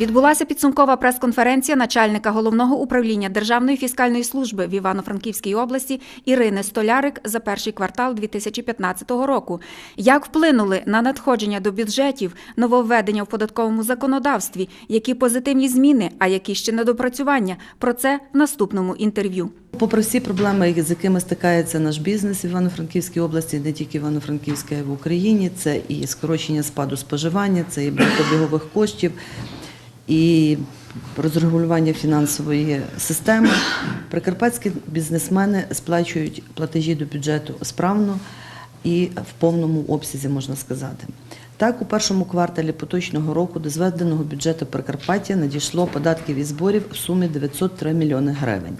Відбулася підсумкова прес-конференція начальника головного управління Державної фіскальної служби в Івано-Франківській області Ірини Столярик за перший квартал 2015 року. Як вплинули на надходження до бюджетів нововведення в податковому законодавстві, які позитивні зміни, а які ще недопрацювання? Про це в наступному інтерв'ю. Попри всі проблеми, з якими стикається наш бізнес в Івано-Франківській області, не тільки Івано-Франківська, а й в Україні, це і скорочення спаду споживання, це і багатобігових коштів, і розрегулювання фінансової системи. Прикарпатські бізнесмени сплачують платежі до бюджету справно і в повному обсязі, можна сказати. Так, у першому кварталі поточного року до зведеного бюджету Прикарпаття надійшло податків і зборів в сумі 903 мільйони гривень.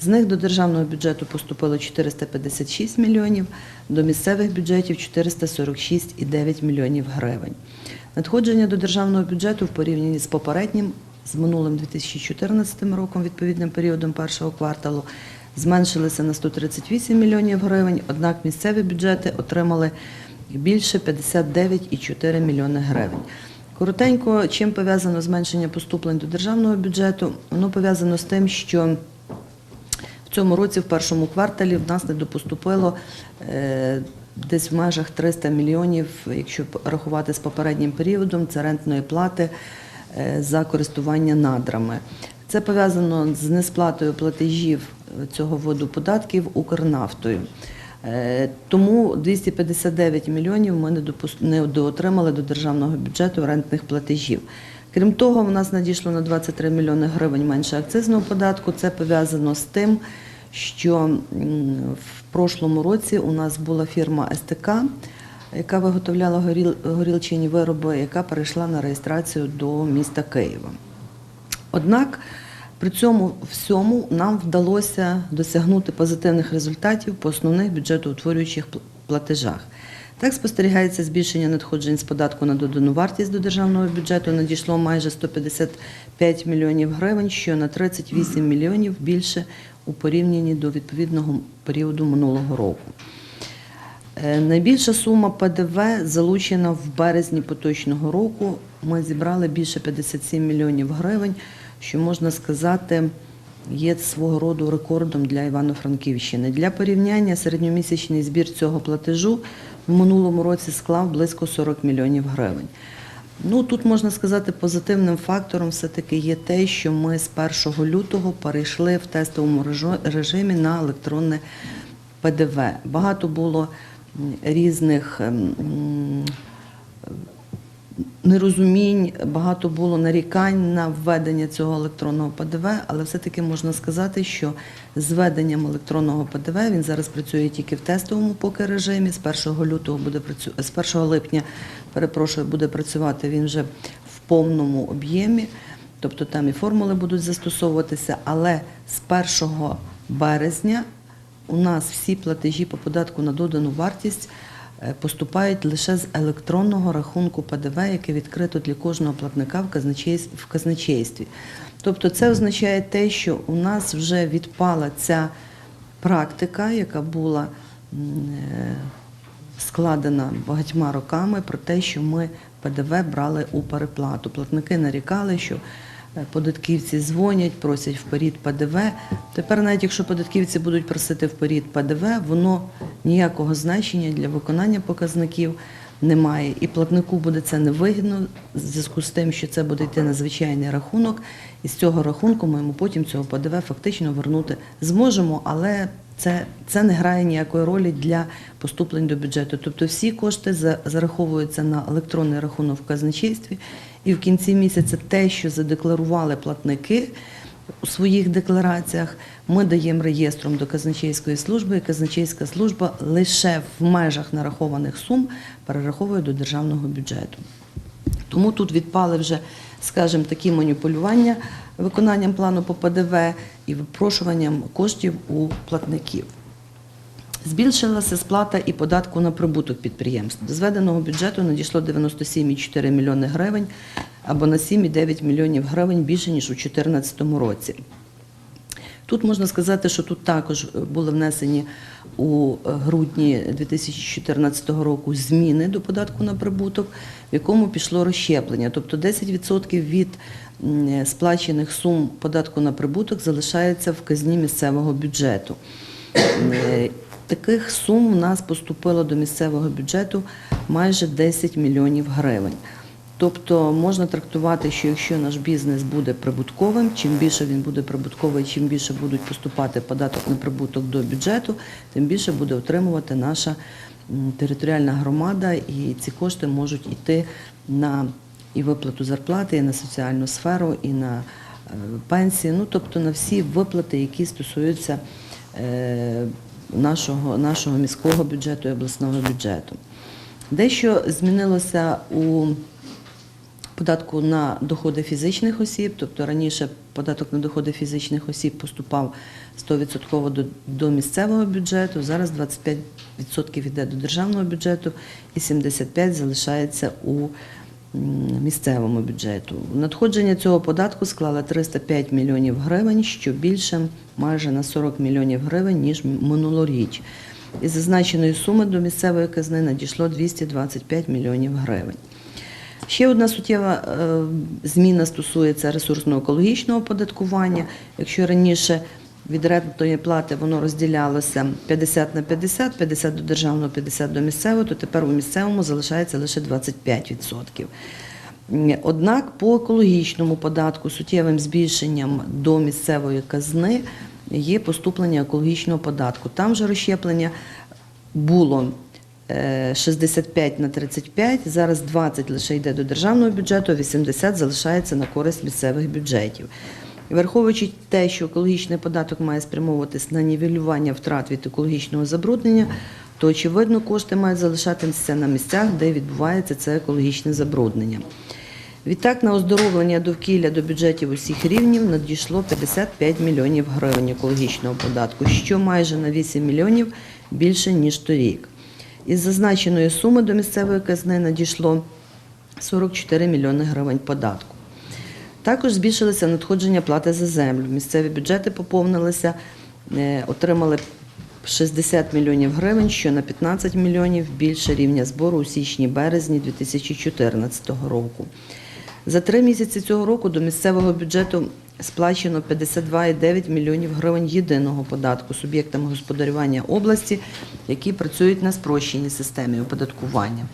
З них до державного бюджету поступило 456 мільйонів, до місцевих бюджетів 446,9 мільйонів гривень. Надходження до державного бюджету в порівнянні з попереднім, з минулим 2014 роком, відповідним періодом першого кварталу, зменшилися на 138 мільйонів гривень, однак місцеві бюджети отримали більше 59,4 мільйони гривень. Коротенько, чим пов'язано зменшення поступлень до державного бюджету? Воно пов'язано з тим, що в цьому році, в першому кварталі, в нас недопоступило е, десь в межах 300 мільйонів, якщо рахувати з попереднім періодом, це рентної плати е, за користування надрами. Це пов'язано з несплатою платежів цього виду податків Укрнафтою. Е, Тому 259 мільйонів ми не доотримали до державного бюджету рентних платежів. Крім того, в нас надійшло на 23 мільйони гривень менше акцизного податку. Це пов'язано з тим, що в прошлому році у нас була фірма СТК, яка виготовляла горіл- горілчині вироби, яка перейшла на реєстрацію до міста Києва. Однак при цьому всьому нам вдалося досягнути позитивних результатів по основних бюджетоутворюючих пл- платежах. Так спостерігається збільшення надходжень з податку на додану вартість до державного бюджету надійшло майже 155 мільйонів гривень, що на 38 мільйонів більше у порівнянні до відповідного періоду минулого року. Е, Найбільша сума ПДВ залучена в березні поточного року. Ми зібрали більше 57 мільйонів гривень, що можна сказати є свого роду рекордом для Івано-Франківщини. Для порівняння середньомісячний збір цього платежу в минулому році склав близько 40 мільйонів гривень. Ну тут можна сказати, позитивним фактором все-таки є те, що ми з 1 лютого перейшли в тестовому режимі на електронне ПДВ. Багато було різних ем, нерозумінь, багато було нарікань на введення цього електронного ПДВ, але все-таки можна сказати, що з введенням електронного ПДВ він зараз працює тільки в тестовому поки режимі. З 1 лютого буде працю... з 1 липня, перепрошую, буде працювати він вже в повному об'ємі. Тобто там і формули будуть застосовуватися, але з 1 березня у нас всі платежі по податку на додану вартість поступають лише з електронного рахунку ПДВ, яке відкрито для кожного платника в казначействі. Тобто це означає те, що у нас вже відпала ця практика, яка була е, складена багатьма роками про те, що ми ПДВ брали у переплату. Платники нарікали, що е, податківці дзвонять, просять вперед ПДВ. Тепер, навіть якщо податківці будуть просити вперед ПДВ, воно ніякого значення для виконання показників немає. І платнику буде це невигідно в зв'язку з тим, що це буде йти на звичайний рахунок, і з цього рахунку ми йому потім цього ПДВ фактично вернути зможемо, але це, це не грає ніякої ролі для поступлень до бюджету. Тобто всі кошти зараховуються на електронний рахунок в казначействі, і в кінці місяця те, що задекларували платники у своїх деклараціях, ми даємо реєстром до казначейської служби, і казначейська служба лише в межах нарахованих сум перераховує до державного бюджету. Тому тут відпали вже, скажімо, такі маніпулювання виконанням плану по ПДВ і випрошуванням коштів у платників. Збільшилася сплата і податку на прибуток підприємств. До зведеного бюджету надійшло 97,4 мільйони гривень або на 7,9 мільйонів гривень більше, ніж у 2014 році. Тут можна сказати, що тут також були внесені у грудні 2014 року зміни до податку на прибуток, в якому пішло розщеплення. Тобто 10% від сплачених сум податку на прибуток залишається в казні місцевого бюджету. Таких сум у нас поступило до місцевого бюджету майже 10 мільйонів гривень. Тобто можна трактувати, що якщо наш бізнес буде прибутковим, чим більше він буде прибутковий, чим більше будуть поступати податок на прибуток до бюджету, тим більше буде отримувати наша територіальна громада, і ці кошти можуть йти на і виплату зарплати, і на соціальну сферу, і на е, пенсії, ну тобто на всі виплати, які стосуються е, нашого, нашого міського бюджету і обласного бюджету. Дещо змінилося у податку на доходи фізичних осіб, тобто раніше податок на доходи фізичних осіб поступав 100% до, до місцевого бюджету, зараз 25% йде до державного бюджету і 75% залишається у місцевому бюджету. Надходження цього податку склало 305 мільйонів гривень, що більше майже на 40 мільйонів гривень, ніж минулоріч. Із зазначеної суми до місцевої казни надійшло 225 мільйонів гривень. Ще одна суттєва е, зміна стосується ресурсно-екологічного оподаткування. Якщо раніше від рентної плати воно розділялося 50 на 50, 50 до державного, 50 до місцевого, то тепер у місцевому залишається лише 25%. Однак по екологічному податку суттєвим збільшенням до місцевої казни є поступлення екологічного податку. Там же розщеплення було е, 65 на 35, зараз 20 лише йде до державного бюджету, а 80 залишається на користь місцевих бюджетів. Враховуючи те, що екологічний податок має спрямовуватись на нівелювання втрат від екологічного забруднення, то очевидно кошти мають залишатися на місцях, де відбувається це екологічне забруднення. Відтак на оздоровлення довкілля до бюджетів усіх рівнів надійшло 55 мільйонів гривень екологічного податку, що майже на 8 мільйонів більше ніж торік. Із зазначеної суми до місцевої казни надійшло 44 мільйони гривень податку. Також збільшилися надходження плати за землю. Місцеві бюджети поповнилися, е, отримали 60 мільйонів гривень, що на 15 мільйонів більше рівня збору у січні-березні 2014 року. За три місяці цього року до місцевого бюджету сплачено 52,9 мільйонів гривень єдиного податку суб'єктам господарювання області, які працюють на спрощеній системі оподаткування.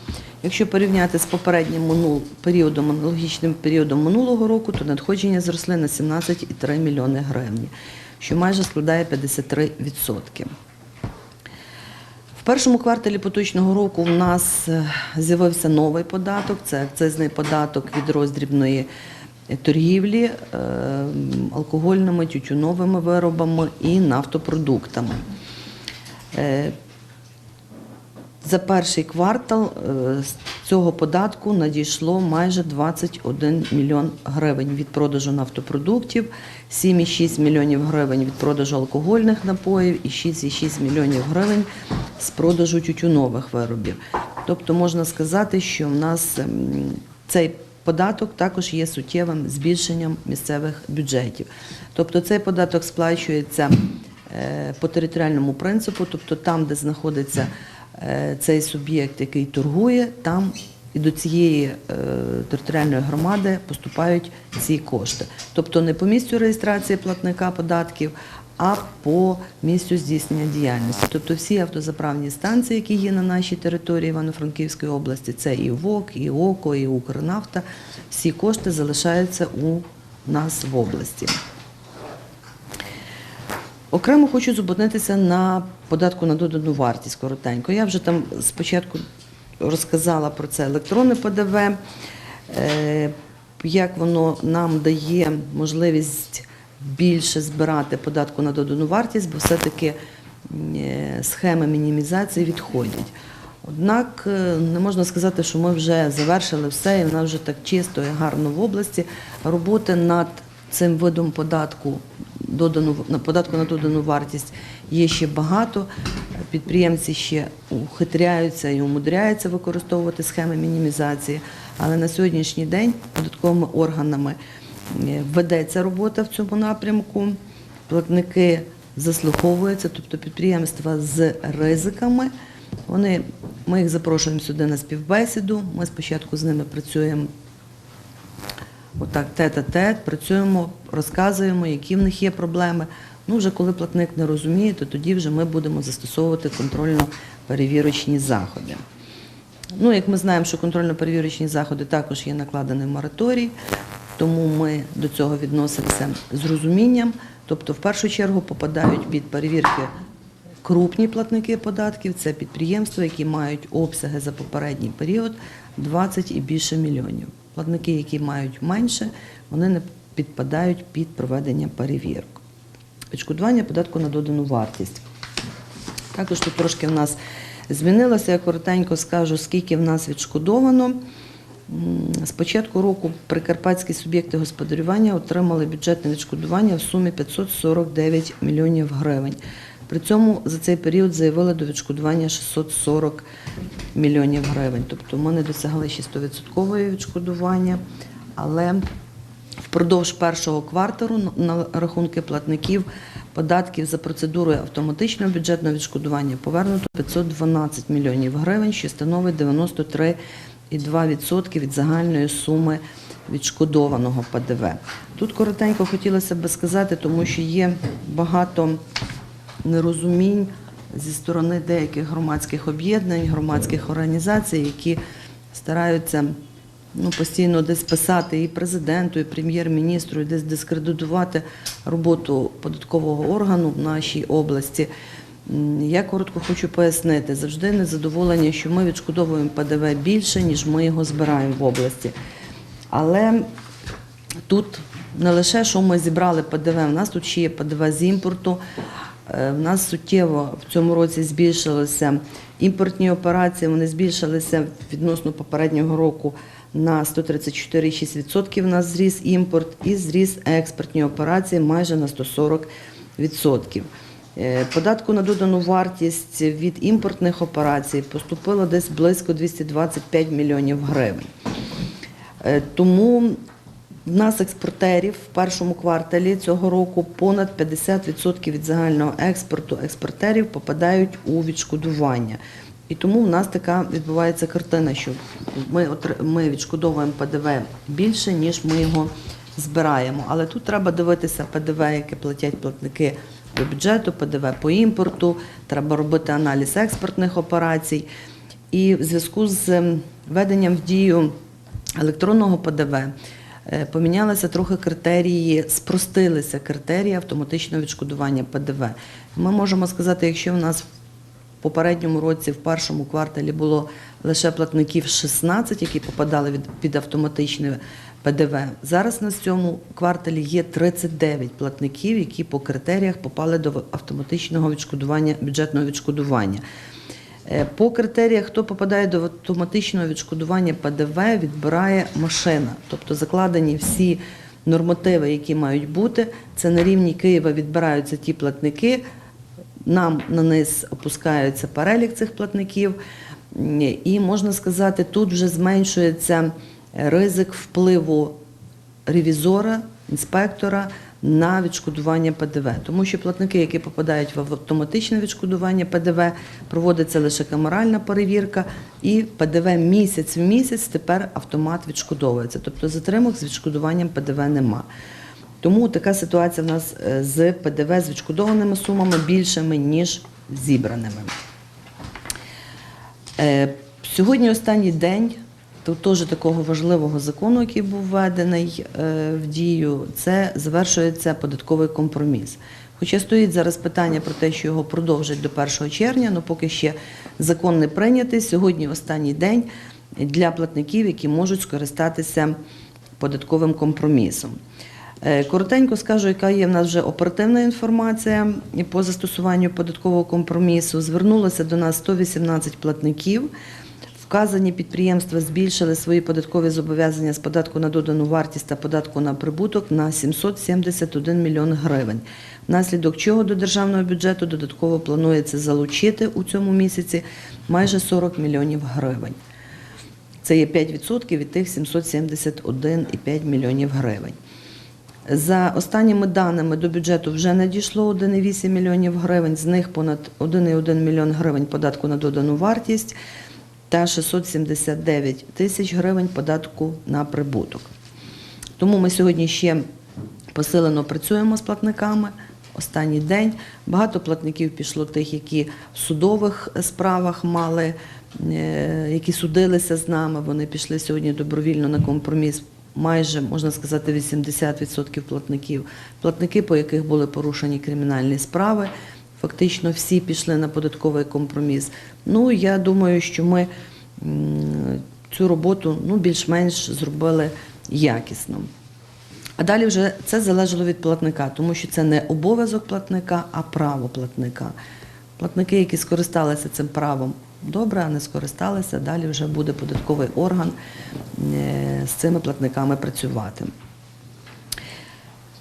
Якщо порівняти з попереднім періодом, аналогічним періодом минулого року, то надходження зросли на 17,3 мільйони гривень, що майже складає 53%. В першому кварталі поточного року в нас е, з'явився новий податок це акцизний податок від роздрібної торгівлі е, алкогольними, тютюновими виробами і нафтопродуктами. Е, За перший квартал е, з цього податку надійшло майже 21 мільйон гривень від продажу нафтопродуктів, 7,6 мільйонів гривень від продажу алкогольних напоїв і 6,6 мільйонів гривень з продажу тютюнових виробів. Тобто можна сказати, що в нас ем, цей податок також є суттєвим збільшенням місцевих бюджетів. Тобто цей податок сплачується е, по територіальному принципу, тобто там, де знаходиться е, цей суб'єкт, який торгує, там і до цієї е, територіальної громади поступають ці кошти. Тобто не по місцю реєстрації платника податків, а по місцю здійснення діяльності. Тобто всі автозаправні станції, які є на нашій території Івано-Франківської області, це і ВОК, і ОКО, і Укрнафта, всі кошти залишаються у нас в області. Окремо хочу зупинитися на податку на додану вартість коротенько. Я вже там спочатку розказала про це електронне ПДВ, е, як воно нам дає можливість більше збирати податку на додану вартість, бо все-таки е, схеми мінімізації відходять. Однак е, не можна сказати, що ми вже завершили все, і вона вже так чисто і гарно в області. Роботи над цим видом податку додану податку на додану вартість є ще багато. Підприємці ще ухитряються і умудряються використовувати схеми мінімізації, але на сьогоднішній день податковими органами ведеться робота в цьому напрямку. платники заслуховуються, тобто підприємства з ризиками. Вони, ми їх запрошуємо сюди на співбесіду. Ми спочатку з ними працюємо отак тет-а-тет, працюємо, розказуємо, які в них є проблеми. Ну, вже коли платник не розуміє, то тоді вже ми будемо застосовувати контрольно-перевірочні заходи. Ну, як ми знаємо, що контрольно-перевірочні заходи також є накладені в мораторій, тому ми до цього відносимося з розумінням. Тобто, в першу чергу попадають під перевірки крупні платники податків, це підприємства, які мають обсяги за попередній період 20 і більше мільйонів. Платники, які мають менше, вони не підпадають під проведення перевірок. Відшкодування податку на додану вартість. Також тут трошки в нас змінилося. Я коротенько скажу, скільки в нас відшкодовано. З початку року прикарпатські суб'єкти господарювання отримали бюджетне відшкодування в сумі 549 мільйонів гривень. При цьому за цей період заявили до відшкодування 640 мільйонів гривень. Тобто ми не досягли ще 100% відшкодування, але Впродовж першого кварталу на рахунки платників податків за процедурою автоматичного бюджетного відшкодування повернуто 512 мільйонів гривень, що становить 93,2% від загальної суми відшкодованого ПДВ. Тут коротенько хотілося б сказати, тому що є багато нерозумінь зі сторони деяких громадських об'єднань, громадських організацій, які стараються ну, постійно десь писати і президенту, і прем'єр-міністру, і десь дискредитувати роботу податкового органу в нашій області. Я коротко хочу пояснити, завжди незадоволення, що ми відшкодовуємо ПДВ більше, ніж ми його збираємо в області. Але тут не лише що ми зібрали ПДВ, в нас тут ще є ПДВ з імпорту. Е, В нас суттєво в цьому році збільшилися імпортні операції, вони збільшилися відносно попереднього року на 134,6% у нас зріс імпорт і зріс експортні операції майже на 140%. Е, Податку на додану вартість від імпортних операцій поступило десь близько 225 мільйонів гривень. Е, Тому в нас експортерів в першому кварталі цього року понад 50% від загального експорту експортерів попадають у відшкодування. І тому в нас така відбувається картина, що ми, ми відшкодовуємо ПДВ більше, ніж ми його збираємо. Але тут треба дивитися ПДВ, яке платять платники до бюджету, ПДВ по імпорту, треба робити аналіз експортних операцій. І в зв'язку з ем, введенням в дію електронного ПДВ е, помінялися трохи критерії, спростилися критерії автоматичного відшкодування ПДВ. Ми можемо сказати, якщо в нас попередньому році в першому кварталі було лише платників 16, які попадали від, під автоматичне ПДВ. Зараз на цьому кварталі є 39 платників, які по критеріях попали до автоматичного відшкодування бюджетного відшкодування. Е, По критеріях, хто попадає до автоматичного відшкодування ПДВ, відбирає машина. Тобто закладені всі нормативи, які мають бути. Це на рівні Києва відбираються ті платники, нам на низ опускається перелік цих платників. І можна сказати, тут вже зменшується ризик впливу ревізора, інспектора на відшкодування ПДВ. Тому що платники, які попадають в автоматичне відшкодування ПДВ, проводиться лише камеральна перевірка, і ПДВ місяць в місяць тепер автомат відшкодовується. Тобто затримок з відшкодуванням ПДВ нема. Тому така ситуація в нас е, з ПДВ з відшкодованими сумами більшими, ніж зібраними. Е, Сьогодні останній день теж такого важливого закону, який був введений е, в дію, це завершується податковий компроміс. Хоча стоїть зараз питання про те, що його продовжать до 1 червня, але поки ще закон не прийнятий. Сьогодні останній день для платників, які можуть скористатися податковим компромісом. Е, Коротенько скажу, яка є в нас вже оперативна інформація по застосуванню податкового компромісу. Звернулося до нас 118 платників. Вказані підприємства збільшили свої податкові зобов'язання з податку на додану вартість та податку на прибуток на 771 мільйон гривень. Внаслідок чого до державного бюджету додатково планується залучити у цьому місяці майже 40 мільйонів гривень. Це є 5% від тих 771,5 мільйонів гривень. За останніми даними до бюджету вже надійшло 1,8 мільйонів гривень, з них понад 1,1 мільйон гривень податку на додану вартість та 679 тисяч гривень податку на прибуток. Тому ми сьогодні ще посилено працюємо з платниками. Останній день багато платників пішло тих, які в судових справах мали, е, які судилися з нами. Вони пішли сьогодні добровільно на компроміс. Майже можна сказати 80% платників. Платники, по яких були порушені кримінальні справи, фактично всі пішли на податковий компроміс. Ну я думаю, що ми цю роботу ну, більш-менш зробили якісно. А далі вже це залежало від платника, тому що це не обов'язок платника, а право платника. Платники, які скористалися цим правом, добре, не скористалися, далі вже буде податковий орган е, з цими платниками працювати.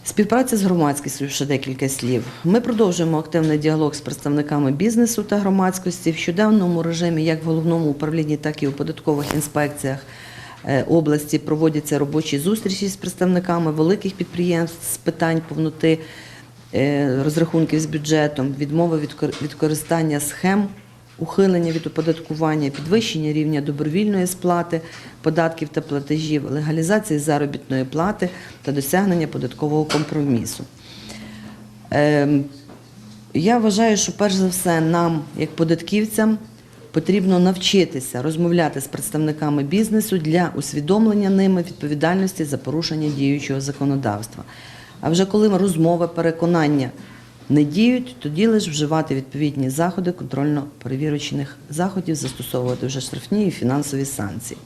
Співпраця з громадськістю ще декілька слів. Ми продовжуємо активний діалог з представниками бізнесу та громадськості в щоденному режимі, як в головному управлінні, так і у податкових інспекціях е, області проводяться робочі зустрічі з представниками великих підприємств з питань повноти е, розрахунків з бюджетом, відмови від користання схем ухилення від оподаткування, підвищення рівня добровільної сплати податків та платежів, легалізації заробітної плати та досягнення податкового компромісу. Ем, Я вважаю, що перш за все нам, як податківцям, потрібно навчитися розмовляти з представниками бізнесу для усвідомлення ними відповідальності за порушення діючого законодавства. А вже коли розмови, переконання не діють, тоді лише вживати відповідні заходи контрольно-перевірочних заходів, застосовувати вже штрафні і фінансові санкції.